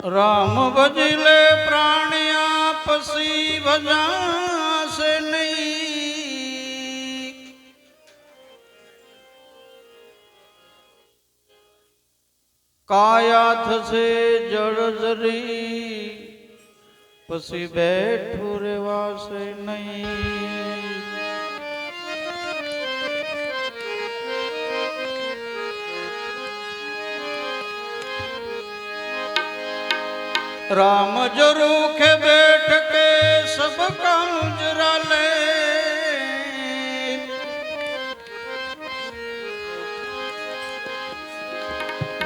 રામ ભજલે પ્રાણિયા પસી ભજાશે નહીં કાયા થશે જળજરી પછી બેઠું રહેવાશે નહીં રામ જરૂર ખેબે ચાલે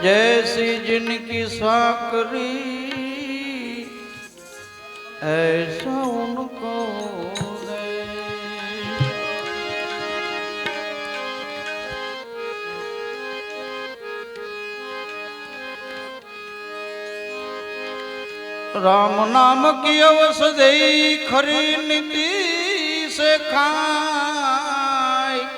જૈસી જિનકી સાકરી ऐसा રામ નામ કી અવસદઈ ખરી નીતિ સે ખાય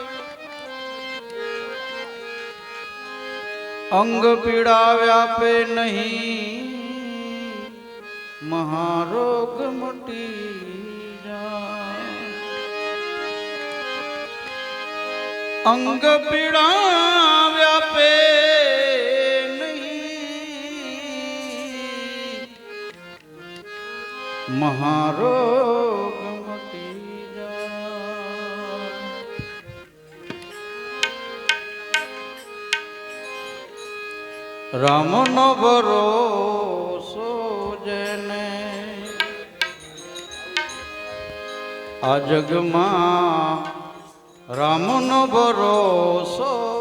અંગ પીડા વ્યાપે નહીં, મહારોગ મટી અંગ પીડા મહારોગ મટી જાય રામનો ભરોસો જેને આ જગમાં રામનો ભરોસો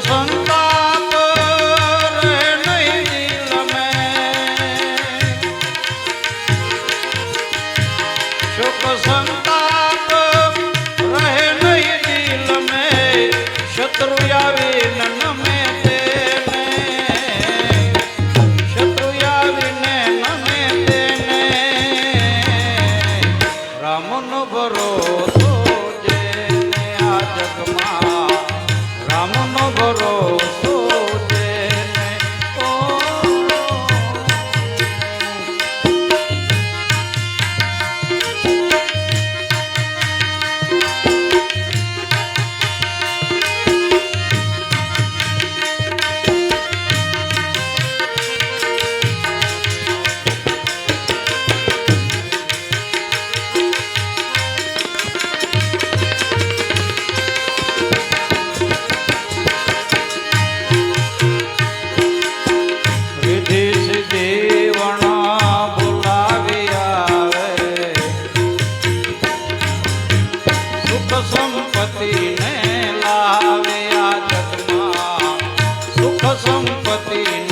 corazón સંપત્તિને લાવે આ જગમાં. સુખ સંપત્તિને